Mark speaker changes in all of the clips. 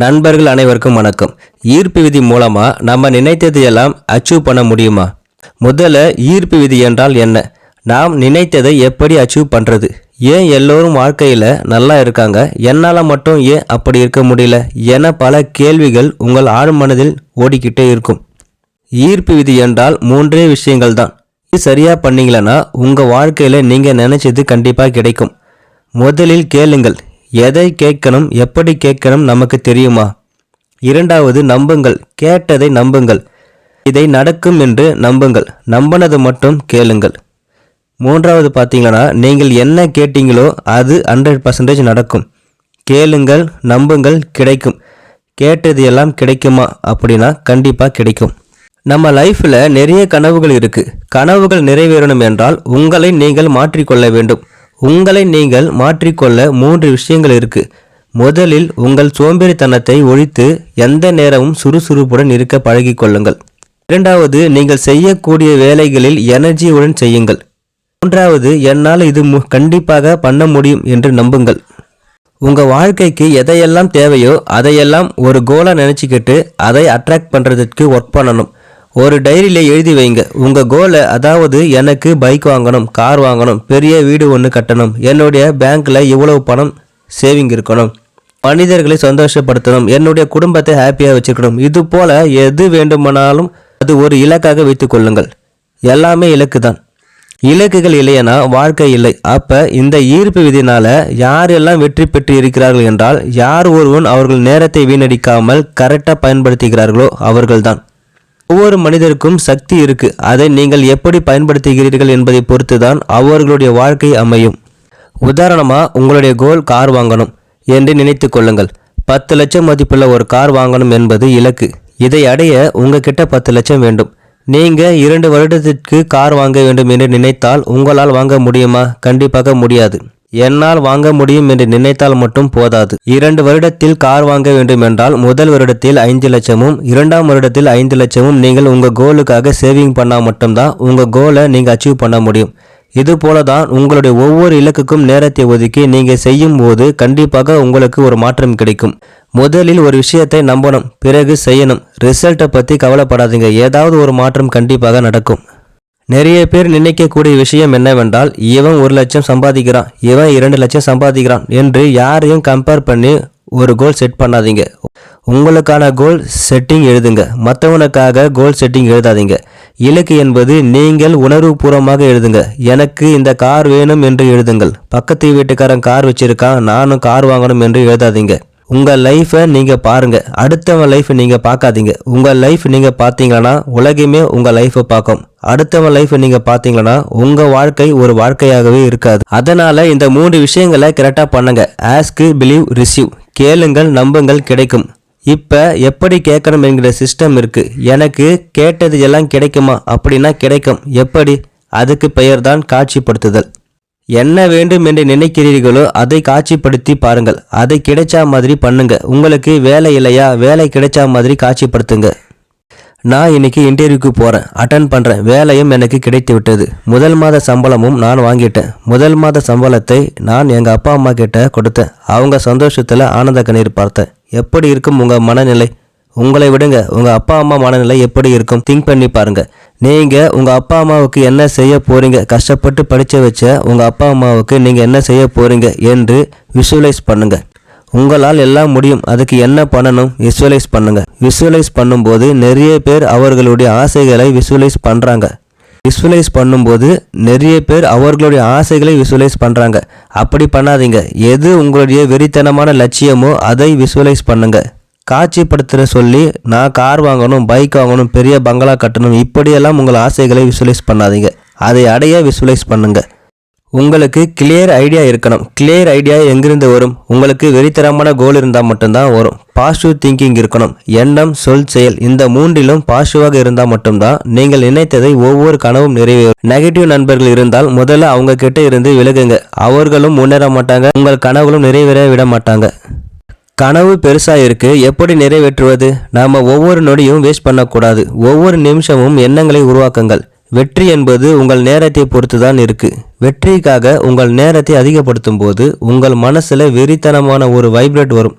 Speaker 1: நண்பர்கள் அனைவருக்கும் வணக்கம். ஈர்ப்பு விதி மூலமாக நம்ம நினைத்தது எல்லாம் அச்சீவ் பண்ண முடியுமா? முதல்ல ஈர்ப்பு விதி என்றால் என்ன? நாம் நினைத்ததை எப்படி அச்சீவ் பண்ணுறது ஏன் எல்லோரும் வாழ்க்கையில் நல்லா இருக்காங்க? என்னால் மட்டும் ஏன் அப்படி இருக்க முடியல? என பல கேள்விகள் உங்கள் ஆழ் மனதில் ஓடிக்கிட்டே இருக்கும். ஈர்ப்பு விதி என்றால் மூன்றே விஷயங்கள் தான். இது சரியாக பண்ணீங்களன்னா உங்கள் வாழ்க்கையில் நீங்கள் நினைச்சது கண்டிப்பாக கிடைக்கும். முதலில் கேளுங்கள். எதை கேட்கணும் எப்படி கேட்கணும் நமக்கு தெரியுமா? இரண்டாவது நம்புங்கள். கேட்டதை நம்புங்கள். இதை நடக்கும் என்று நம்புங்கள். நம்பினது மட்டும் கேளுங்கள். மூன்றாவது பார்த்தீங்கன்னா நீங்கள் என்ன கேட்டீங்களோ அது ஹண்ட்ரட் பர்சன்டேஜ் நடக்கும். கேளுங்கள் நம்புங்கள் கிடைக்கும். கேட்டது எல்லாம் கிடைக்குமா? அப்படின்னா கண்டிப்பாக கிடைக்கும். நம்ம லைஃப்பில் நிறைய கனவுகள் இருக்குது கனவுகள் நிறைவேறணும் என்றால் உங்களை நீங்கள் மாற்றிக்கொள்ள வேண்டும். உங்களை நீங்கள் மாற்றிக்கொள்ள மூன்று விஷயங்கள் இருக்கு. முதலில் உங்கள் சோம்பேறித்தனத்தை ஒழித்து எந்த நேரமும் சுறுசுறுப்புடன் இருக்க பழகிக் கொள்ளுங்கள். இரண்டாவது நீங்கள் செய்யக்கூடிய வேலைகளில் எனர்ஜியுடன் செய்யுங்கள். மூன்றாவது என்னால் இது மு- கண்டிப்பாக பண்ண முடியும் என்று நம்புங்கள். உங்கள் வாழ்க்கைக்கு எதையெல்லாம் தேவையோ அதையெல்லாம் ஒரு கோலாக நினச்சிக்கிட்டு அதை அட்ராக்ட் பண்ணுறதுக்கு ஒர்க் பண்ணணும். ஒரு டைரியில் எழுதி வைங்க. உங்கள் கோலை அதாவது எனக்கு பைக் வாங்கணும் கார் வாங்கணும் பெரிய வீடு ஒன்று கட்டணும் என்னுடைய பேங்க்கில் இவ்வளவு பணம் சேவிங் இருக்கணும். மனிதர்களை சந்தோஷப்படுத்தணும் என்னுடைய குடும்பத்தை ஹாப்பியாக வச்சுக்கணும். இது போல் எது வேண்டுமானாலும் அது ஒரு இலக்காக வைத்து கொள்ளுங்கள். எல்லாமே இலக்கு தான். இலக்குகள் இல்லையனா வாழ்க்கை இல்லை. அப்போ இந்த ஈர்ப்பு விதினால் யாரெல்லாம் வெற்றி பெற்று இருக்கிறார்கள் என்றால் யார் ஒருவன் அவர்கள் நேரத்தை வீணடிக்காமல் கரெக்டாக பயன்படுத்துகிறார்களோ அவர்கள்தான். ஒவ்வொரு மனிதருக்கும் சக்தி இருக்கு. அதை நீங்கள் எப்படி பயன்படுத்துகிறீர்கள் என்பதை பொறுத்து தான் அவர்களுடைய வாழ்க்கை அமையும். உதாரணமாக உங்களுடைய கோல் கார் வாங்கணும் என்று நினைத்து கொள்ளுங்கள். பத்து லட்சம் மதிப்புள்ள ஒரு கார் வாங்கணும் என்பது இலக்கு. இதை அடைய உங்ககிட்ட பத்து லட்சம் வேண்டும். நீங்கள் இரண்டு வருடத்திற்கு கார் வாங்க வேண்டும் என்று நினைத்தால் உங்களால் வாங்க முடியுமா? கண்டிப்பாக முடியாது. என்னால் வாங்க முடியும் என்று நினைத்தால் மட்டும் போதாது. இரண்டு வருடத்தில் கார் வாங்க வேண்டும் என்றால் முதல் வருடத்தில் ஐந்து லட்சமும் இரண்டாம் வருடத்தில் ஐந்து லட்சமும் நீங்கள் உங்க கோலுக்காக சேவிங் பண்ணால் மட்டும்தான் உங்க கோலை நீங்க அச்சீவ் பண்ண முடியும். இது போல தான் உங்களுடைய ஒவ்வொரு இலக்குக்கும் நேரத்தை ஒதுக்கி நீங்க செய்யும் போது கண்டிப்பாக உங்களுக்கு ஒரு மாற்றம் கிடைக்கும். முதலில் ஒரு விஷயத்தை நம்பணும் பிறகு செய்யணும். ரிசல்ட்டை பற்றி கவலைப்படாதீங்க. ஏதாவது ஒரு மாற்றம் கண்டிப்பாக நடக்கும். நிறைய பேர் நினைக்கக்கூடிய விஷயம் என்னவென்றால் இவன் ஒரு லட்சம் சம்பாதிக்கிறான் இவன் இரண்டு லட்சம் சம்பாதிக்கிறான் என்று யாரையும் கம்பேர் பண்ணி ஒரு கோல் செட் பண்ணாதீங்க. உங்களுக்கான கோல் செட்டிங் எழுதுங்க. மற்றவனுக்காக கோல் செட்டிங் எழுதாதீங்க. இலக்கு என்பது நீங்கள் உணர்வுபூர்வமாக எழுதுங்க. எனக்கு இந்த கார் வேணும் என்று எழுதுங்கள். பக்கத்து வீட்டுக்காரன் கார் வச்சிருக்கான் நானும் கார் வாங்கணும் என்று எழுதாதீங்க. உங்கள் லைஃப்பை நீங்கள் பாருங்கள் அடுத்தவன் லைஃப் நீங்கள் பார்க்காதீங்க. உங்கள் லைஃப் நீங்கள் பார்த்தீங்கன்னா உலகமே உங்கள் லைஃப்பை பார்க்கும். அடுத்தவன் லைஃப் நீங்கள் பார்த்தீங்கன்னா உங்கள் வாழ்க்கை ஒரு வாழ்க்கையாகவே இருக்காது. அதனால் இந்த மூன்று விஷயங்களை கரெக்டாக பண்ணுங்கள் ஆஸ்க் பிலீவ் ரிசீவ் கேளுங்கள் நம்புங்கள் கிடைக்கும். இப்போ எப்படி கேட்கணும் என்கிற சிஸ்டம் இருக்குது எனக்கு கேட்டது எல்லாம் கிடைக்குமா? அப்படின்னா கிடைக்கும். எப்படி? அதுக்கு பெயர்தான் காட்சிப்படுத்துதல். என்ன வேண்டும் என்று நினைக்கிறீர்களோ அதை காட்சிப்படுத்தி பாருங்கள். அதை கிடைச்சா மாதிரி பண்ணுங்க. உங்களுக்கு வேலை இல்லையா? வேலை கிடைச்சா மாதிரி காட்சிப்படுத்துங்க. நான் இன்னைக்கு இன்டர்வியூக்கு போகிறேன் அட்டன் பண்ணுறேன் வேலையும் எனக்கு கிடைத்து விட்டது முதல் மாத சம்பளமும் நான் வாங்கிட்டேன். முதல் மாத சம்பளத்தை நான் எங்கள் அப்பா அம்மா கிட்ட கொடுத்தேன். அவங்க சந்தோஷத்தில் ஆனந்த கண்ணீர் பார்த்தேன். எப்படி இருக்கும் உங்கள் மனநிலை? உங்களை விடுங்க. உங்கள் அப்பா அம்மா மனநிலை எப்படி இருக்கும்? திங்க் பண்ணி பாருங்கள் நீங்கள் உங்கள் அப்பா அம்மாவுக்கு என்ன செய்ய போகிறீங்க கஷ்டப்பட்டு படிச்ச வச்ச உங்கள் அப்பா அம்மாவுக்கு நீங்கள் என்ன செய்ய போகிறீங்க என்று விஷுவலைஸ் பண்ணுங்கள் உங்களால் எல்லாம் முடியும். அதுக்கு என்ன பண்ணணும்? விஷுவலைஸ் பண்ணுங்க. விஷுவலைஸ் பண்ணும்போது நிறைய பேர் அவர்களுடைய ஆசைகளை விஷுவலைஸ் பண்ணுறாங்க விஷுவலைஸ் பண்ணும்போது நிறைய பேர் அவர்களுடைய ஆசைகளை விஷுவலைஸ் பண்ணுறாங்க அப்படி பண்ணாதீங்க. எது உங்களுடைய வெறித்தனமான லட்சியமோ அதை விஷுவலைஸ் பண்ணுங்கள் காட்சிப்படுத்துகிற சொல்லி நான் கார் வாங்கணும் பைக் வாங்கணும் பெரிய பங்களா கட்டணும் இப்படியெல்லாம் உங்கள் ஆசைகளை விசுவலைஸ் பண்ணாதீங்க. அதை அடைய விசுவலைஸ் பண்ணுங்க. உங்களுக்கு கிளியர் ஐடியா இருக்கணும். கிளியர் ஐடியா எங்கிருந்து வரும்? உங்களுக்கு வெறித்தரமான கோல் இருந்தால் மட்டும்தான் வரும். பாசிட்டிவ் திங்கிங் இருக்கணும். எண்ணம் சொல் செயல் இந்த மூன்றிலும் பாசிட்டிவாக இருந்தால் மட்டும்தான் நீங்கள் நினைத்ததை ஒவ்வொரு கனவும் நிறைவேறும். நெகட்டிவ் நண்பர்கள் இருந்தால் முதல்ல அவங்க கிட்ட இருந்து விலகுங்க. அவர்களும் முன்னேற மாட்டாங்க. உங்கள் கனவுகளும் நிறைவேற விட மாட்டாங்க. கனவு பெருசாக இருக்கு எப்படி நிறைவேற்றுவது? நாம் ஒவ்வொரு நொடியும் வேஸ்ட் பண்ணக்கூடாது. ஒவ்வொரு நிமிஷமும் எண்ணங்களை உருவாக்குங்கள். வெற்றி என்பது உங்கள் நேரத்தை பொறுத்து தான் இருக்கு. வெற்றிக்காக உங்கள் நேரத்தை அதிகப்படுத்தும் போது உங்கள் மனசில் வெறித்தனமான ஒரு வைப்ரேட் வரும்.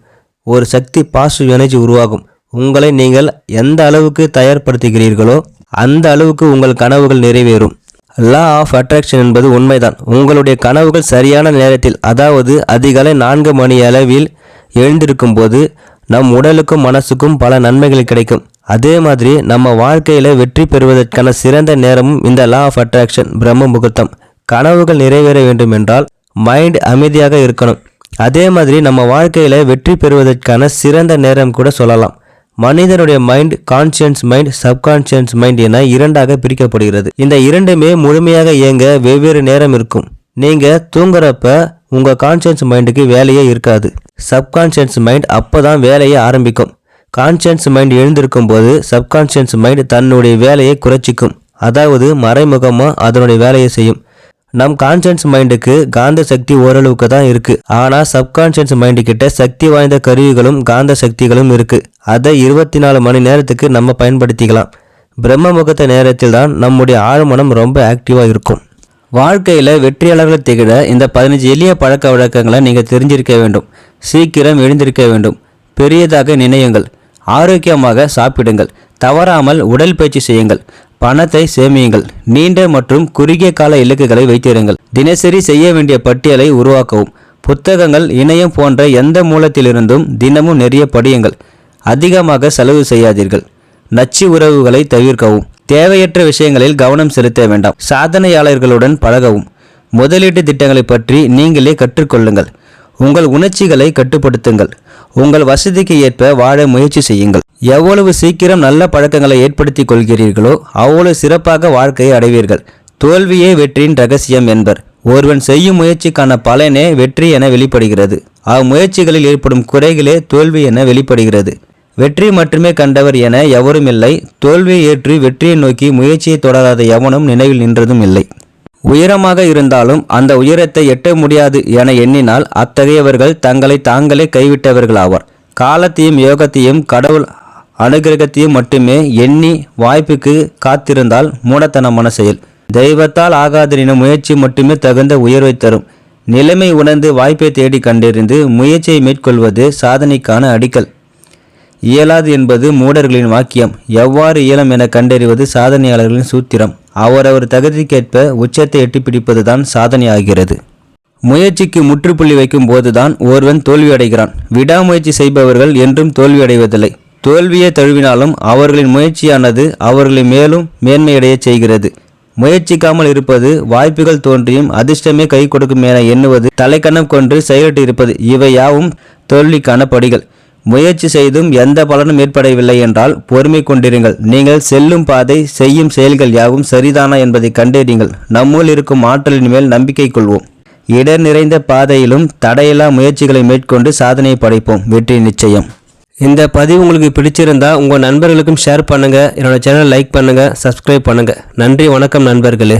Speaker 1: ஒரு சக்தி பாசிட்டிவ் எனர்ஜி உருவாகும். உங்களை நீங்கள் எந்த அளவுக்கு தயார்படுத்துகிறீர்களோ அந்த அளவுக்கு உங்கள் கனவுகள் நிறைவேறும். லா ஆஃப் அட்ராக்ஷன் என்பது உண்மைதான். உங்களுடைய கனவுகள் சரியான நேரத்தில் அதாவது அதிகாலை நான்கு மணி அளவில் எழுந்திருக்கும் போது நம் உடலுக்கும் மனசுக்கும் பல நன்மைகள் கிடைக்கும். அதே மாதிரி நம்ம வாழ்க்கையில் வெற்றி பெறுவதற்கான சிறந்த நேரமும் இந்த லா ஆஃப் அட்ராக்ஷன் பிரம்ம முகூர்த்தம். கனவுகள் நிறைவேற வேண்டும் என்றால் மைண்ட் அமைதியாக இருக்கணும். அதே மாதிரி நம்ம வாழ்க்கையில் வெற்றி பெறுவதற்கான சிறந்த நேரம் கூட சொல்லலாம். மனிதனுடைய mind conscious mind subconscious mind என இரண்டாக பிரிக்கப்படுகிறது. இந்த இரண்டுமே முழுமையாக இயங்க வெவ்வேறு நேரம் இருக்கும். நீங்கள் தூங்குறப்ப உங்கள் கான்சியன்ஸ் மைண்டுக்கு வேலையே இருக்காது. சப்கான்ஷியன்ஸ் மைண்ட் அப்போ தான் வேலையை ஆரம்பிக்கும். கான்ஷியன்ஸ் மைண்ட் எழுந்திருக்கும் போது சப்கான்ஷியன்ஸ் மைண்ட் தன்னுடைய வேலையை குறைச்சிக்கும். அதாவது மறைமுகமாக அதனுடைய வேலையை செய்யும். நம் கான்சியன்ஸ் மைண்டுக்கு காந்த சக்தி ஓரளவுக்கு தான் இருக்குது ஆனால் சப்கான்ஷியன்ஸ் மைண்டு கிட்ட சக்தி வாய்ந்த கருவிகளும் காந்த சக்திகளும் இருக்குது அதை இருபத்தி நாலு மணி நேரத்துக்கு நம்ம பயன்படுத்திக்கலாம். பிரம்ம முகத்த நேரத்தில் தான் நம்முடைய ஆழ்மனம் ரொம்ப ஆக்டிவாக இருக்கும். வாழ்க்கையில் வெற்றியாளர்களை திகழ இந்த பதினஞ்சு எளிய பழக்க வழக்கங்களை நீங்கள் தெரிஞ்சிருக்க வேண்டும். சீக்கிரம் எழுந்திருக்க வேண்டும். பெரியதாக நினையுங்கள். ஆரோக்கியமாக சாப்பிடுங்கள். தவறாமல் உடற்பயிற்சி செய்யுங்கள். பணத்தை சேமியுங்கள். நீண்ட மற்றும் குறுகிய கால இலக்குகளை வைத்திருங்கள். தினசரி செய்ய வேண்டிய பட்டியலை உருவாக்கவும். புத்தகங்கள் இணையம் போன்ற எந்த மூலத்திலிருந்தும் தினமும் நிறைய படியுங்கள். அதிகமாக செலவு செய்யாதீர்கள். நச்சு உறவுகளை தவிர்க்கவும். தேவையற்ற விஷயங்களில் கவனம் செலுத்த வேண்டாம். சாதனையாளர்களுடன் பழகவும். முதலீட்டு திட்டங்களை பற்றி நீங்களே கற்றுக்கொள்ளுங்கள். உங்கள் உணர்ச்சிகளை கட்டுப்படுத்துங்கள். உங்கள் வசதிக்கு ஏற்ப வாழ முயற்சி செய்யுங்கள். எவ்வளவு சீக்கிரம் நல்ல பழக்கங்களை ஏற்படுத்திக் கொள்கிறீர்களோ அவ்வளவு சிறப்பாக வாழ்க்கையை அடைவீர்கள். தோல்வியே வெற்றியின் ரகசியம் என்பர். ஒருவன் செய்யும் முயற்சிக்கான பலனே வெற்றி என வெளிப்படுகிறது. அம்முயற்சிகளில் ஏற்படும் குறைகளே தோல்வி என வெளிப்படுகிறது. வெற்றி மட்டுமே கண்டவர் என எவரும் இல்லை. தோல்வியை ஏற்று வெற்றியை நோக்கி முயற்சியை தொடராத எவனும் நினைவில் நின்றதும் இல்லை. உயரமாக இருந்தாலும் அந்த உயரத்தை எட்ட முடியாது என எண்ணினால் அத்தகையவர்கள் தங்களை தாங்களே கைவிட்டவர்களாவார். காலத்தையும் யோகத்தையும் கடவுள் அனுகிரகத்தையும் மட்டுமே எண்ணி வாய்ப்புக்கு காத்திருந்தால் மூடத்தனமான செயல். தெய்வத்தால் ஆகாதெனினும் முயற்சி மட்டுமே தகுந்த உயர்வை தரும். நிலைமை உணர்ந்து வாய்ப்பை தேடி கண்டறிந்து முயற்சியை மேற்கொள்வது சாதனைக்கான அடிக்கல். இயலாது என்பது மூடர்களின் வாக்கியம். எவ்வாறு இயலும் என கண்டறிவது சாதனையாளர்களின் சூத்திரம். அவரவர் தகுதிக்கேற்ப உச்சத்தை எட்டி பிடிப்பதுதான் சாதனையாகிறது. முயற்சிக்கு முற்றுப்புள்ளி வைக்கும் போதுதான் ஒருவன் தோல்வியடைகிறான். விடாமுயற்சி செய்பவர்கள் என்றும் தோல்வியடைவதில்லை. தோல்வியை தழுவினாலும் அவர்களின் முயற்சியானது அவர்களை மேலும் மேன்மையடையச் செய்கிறது. முயற்சிக்காமல் இருப்பது வாய்ப்புகள் தோன்றியும் அதிர்ஷ்டமே கை கொடுக்கும் என எண்ணுவது தலைக்கணம் கொண்டு செயலிட்டு இருப்பது இவை யாவும் தோல்விக்கான படிகள். முயற்சி செய்தும் எந்த பலனும் ஏற்படவில்லை என்றால் பொறுமை கொண்டிருங்கள். நீங்கள் செல்லும் பாதை செய்யும் செயல்கள் யாவும் சரிதானா என்பதை கண்டறியுங்கள். நம்முள் இருக்கும் ஆற்றலின் மேல் நம்பிக்கை கொள்வோம். இடர் நிறைந்த பாதையிலும் தடையில்லா முயற்சிகளை மேற்கொண்டு சாதனையை படைப்போம். வெற்றி நிச்சயம். இந்த பதிவு உங்களுக்கு பிடிச்சிருந்தா உங்கள் நண்பர்களுக்கும் ஷேர் பண்ணுங்கள் என்னோட சேனல் லைக் பண்ணுங்கள் சப்ஸ்கிரைப் பண்ணுங்கள் நன்றி வணக்கம் நண்பர்களே.